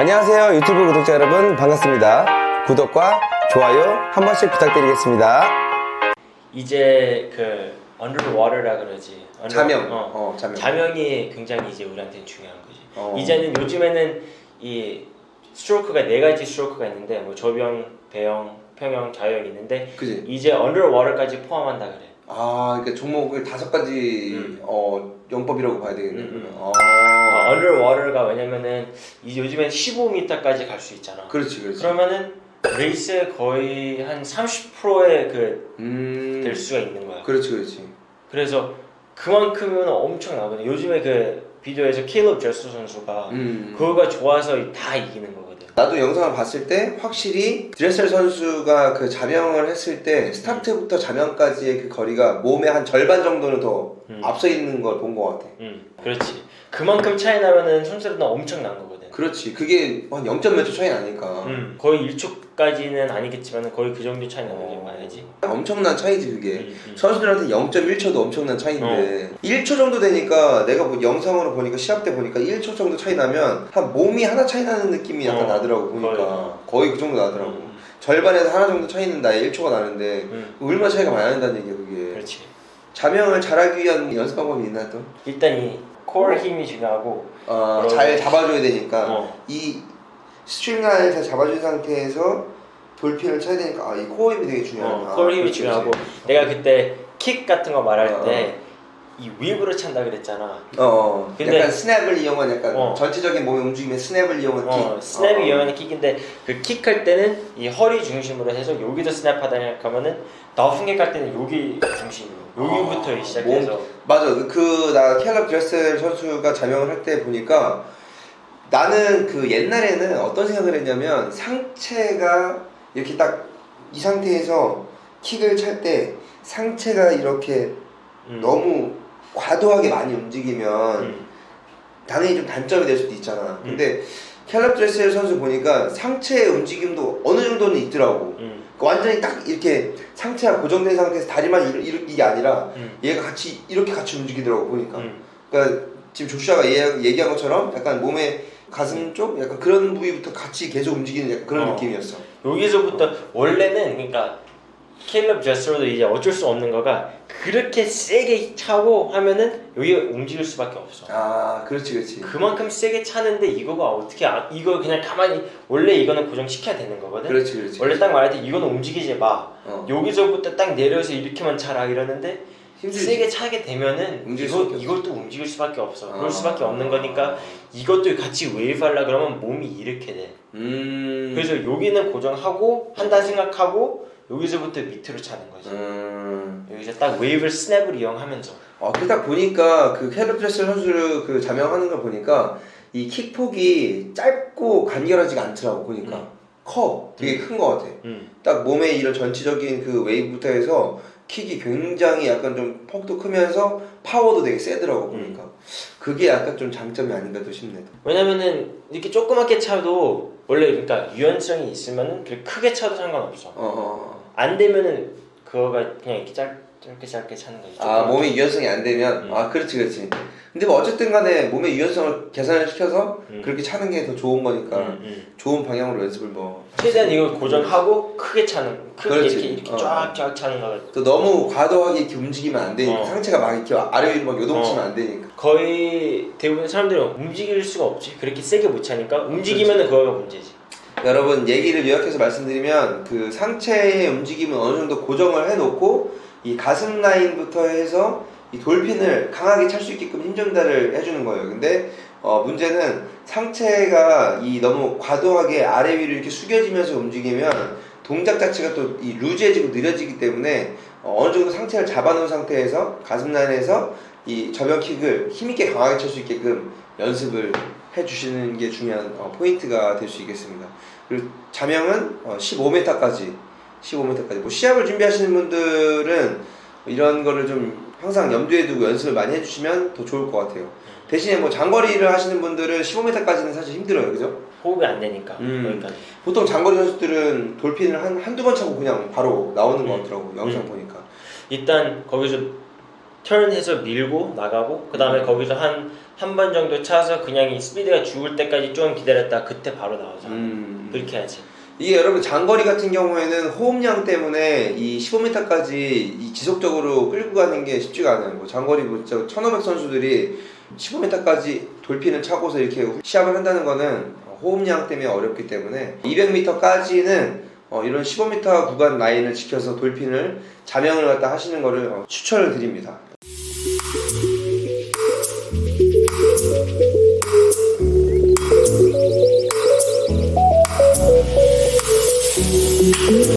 안녕하세요 유튜브 구독자 여러분 반갑습니다 구독과 좋아요 한 번씩 부탁드리겠습니다 이제 그 underwater라 그러지. under- 자명 어. 어, 자명 자명이 굉장히 이제 우리한테는 중요한 거지. 어. 이제는 요즘에는 이 스트로크가 네 가지 스트로크가 있는데 뭐 저병, 배영, 평영, 자영이 있는데 그지 이제 underwater까지 포함한다 그래. 아 그러니까 종목을 다섯 가지 음. 어 영법이라고 봐야 되겠네 음, 음. 아 어, underwater가 왜냐면은 이 요즘엔 15m까지 갈 수 있잖아. 그렇지 그렇지 그러면은 레이스의 거의 한 30%의 그될음 수가 있는 거야. 그렇지 그렇지 그래서 그만큼은 엄청 나거든. 요즘에 그 비디오에서 케일럽 제스 선수가 음 그거가 좋아서 다 이기는 거거든. 나도 영상을 봤을 때 확실히 드레셀 선수가 그 자명을 했을 때 스타트부터 자명까지의 그 거리가 몸의 한 절반 정도는 더 음. 앞서 있는 걸 본 것 같아. 응, 그렇지. 그만큼 차이 나면은 선수들은 엄청 난 거거든. 그렇지. 그게 한 0점 몇초 차이 나니까. 응, 거의 1초까지는 아니겠지만 거의 그 정도 차이 나는 게 어. 봐야지. 엄청난 차이지 그게. 응, 응. 선수들한테 0.1초도 엄청난 차이인데 1초 정도 되니까 내가 뭐 영상으로 보니까 시합 때 보니까 1초 정도 차이 나면 한 몸이 하나 차이 나는 느낌이 약간 어, 나더라고 보니까 거의. 거의 그 정도 나더라고 응, 절반에서 하나 정도 차이는 나에 1초가 나는데 응, 얼마나 차이가 많이 난다는 얘기야 그게 그렇지. 자명을 잘하기 위한 연습 방법이 있나 또? 일단 이 코어 힘이 중요하고. 어. 잘 잡아줘야 되니까. 어, 이 스트링라인을 잘 잡아준 상태에서 돌핀을 쳐야 되니까 아, 이 코어 힘이 되게 중요하다 어, 코어 힘이 중요하고. 내가 그때 킥 같은 거 말할 어, 때 이 윕으로 찬다 그랬잖아. 어, 어. 근데- 약간 스냅을 이용한 약간 어. 전체적인 몸의 움직임에 스냅을 이용한 어, 킥 스냅이 어. 이용하는 킥인데 그 킥할 때는 이 허리 중심으로 해서 여기도 스냅하다 생각하면은 나후게 깔 때는 여기 중심으로 여기부터 아, 시작해서 맞아 그 나 캘럽 드레셀 선수가 자명을 할 때 보니까 나는 그 옛날에는 어떤 생각을 했냐면 상체가 이렇게 딱 이 상태에서 킥을 찰 때 상체가 이렇게 음, 너무 과도하게 많이 움직이면 음, 당연히 좀 단점이 될 수도 있잖아. 근데 캘럽 드레셀 선수 보니까 상체의 움직임도 어느 정도는 있더라고. 음, 그러니까 완전히 딱 이렇게 상체가 고정된 상태에서 다리만 이게 아니라 음, 얘가 같이 이렇게 같이 움직이더라고 보니까. 음. 그러니까 지금 조슈아가 얘기- 얘기한 것처럼 약간 몸의 가슴 쪽 약간 그런 부위부터 같이 계속 움직이는 약간 그런 어. 느낌이었어. 여기서부터 원래는 그러니까 캘럽 제스로도 이제 어쩔 수 없는 거가 그렇게 세게 차고 하면은 여기 움직일 수밖에 없어. 아, 그렇지, 그렇지. 그만큼 세게 차는데 이거가 어떻게 아, 이거 그냥 가만히 원래 이거는 고정 시켜야 되는 거거든. 그렇지, 그렇지. 원래 딱 말할 때 이거는 움직이지 마. 어. 여기서부터 딱 내려서 이렇게만 차라 이러는데 힘들지. 세게 차게 되면은 이거. 이것도 움직일 수밖에 없어. 아. 그럴 수밖에 없는 거니까 이것도 같이 웨이브 하려 그러면 몸이 이렇게 돼. 음. 그래서 여기는 고정하고 한다 생각하고 여기서부터 밑으로 차는 거지. 음. 여기서 딱 웨이브 스냅을 이용하면서. 어, 그딱 보니까 그 드레셀 선수를 그 자명하는 걸 보니까 이 킥폭이 짧고 간결하지가 않더라고 보니까 음. 커 되게 큰거 같아 음. 딱 몸에 이런 전체적인 그 웨이브부터 해서 킥이 굉장히 약간 좀 폭도 크면서 파워도 되게 세더라고 음. 보니까 그게 약간 좀 장점이 아닌가 또 싶네 왜냐면은 이렇게 조그맣게 차도 원래 그러니까 유연성이 있으면은 그렇게 크게 차도 상관없어. 어, 어. 안 되면은 그거가 그냥 이렇게 짧, 짧게 짧게 차는 거지. 아. 몸의 유연성이 안 되면 음. 아 그렇지 그렇지 근데 뭐 어쨌든 간에 몸의 유연성을 개선을 시켜서 음. 그렇게 차는 게 더 좋은 거니까 음, 음. 좋은 방향으로 연습을 뭐 최대한 이걸 고정하고 크게 차는 크게 그렇지. 이렇게 이렇게 어. 쫙쫙 차는 거가 또 너무 과도하게 이렇게 움직이면 안 되니까 어. 상체가 막 이렇게 아래 위로 막 요동치면 어. 안 되니까 거의 대부분 사람들은 움직일 수가 없지. 그렇게 세게 못 차니까 움직이면은 그거가 문제지. 여러분 얘기를 요약해서 말씀드리면 그 상체의 움직임은 어느 정도 고정을 해놓고 이 가슴 라인부터 해서 이 돌핀을 강하게 찰 수 있게끔 힘 전달을 해주는 거예요. 근데 어, 문제는 상체가 이 너무 과도하게 아래 위로 이렇게 숙여지면서 움직이면 동작 자체가 또 이 루즈해지고 느려지기 때문에 어, 어느 정도 상체를 잡아놓은 상태에서 가슴 라인에서 이 저변 킥을 힘있게 강하게 찰수 있게끔 연습을 해주시는 게 중요한 어, 포인트가 될 수 있겠습니다. 그리고 자명은 어, 15m까지 15m까지 뭐 시합을 준비하시는 분들은 이런 거를 좀 항상 염두에 두고 연습을 많이 해주시면 더 좋을 것 같아요. 대신에 뭐 장거리를 하시는 분들은 15m까지는 사실 힘들어요, 그죠? 호흡이 안 되니까 음. 거기까지. 보통 장거리 선수들은 돌핀을 한, 한두 번 차고 그냥 바로 나오는 것 음. 같더라고, 영상 음. 보니까. 일단 거기서 턴해서 밀고 나가고 그 다음에 거기서 한 한 번 정도 차서 그냥 이 스피드가 죽을 때까지 좀 기다렸다 그때 바로 나와서 음. 그렇게 해야지. 이게 여러분 장거리 같은 경우에는 호흡량 때문에 이 15m까지 지속적으로 끌고 가는 게 쉽지가 않아요. 뭐 장거리 뭐 진짜 1500 선수들이 15m까지 돌핀을 차고서 이렇게 시합을 한다는 거는 호흡량 때문에 어렵기 때문에 200m까지는 어, 이런 15m 구간 라인을 지켜서 돌핀을 자명을 갖다 하시는 거를 어, 추천을 드립니다. Thank you.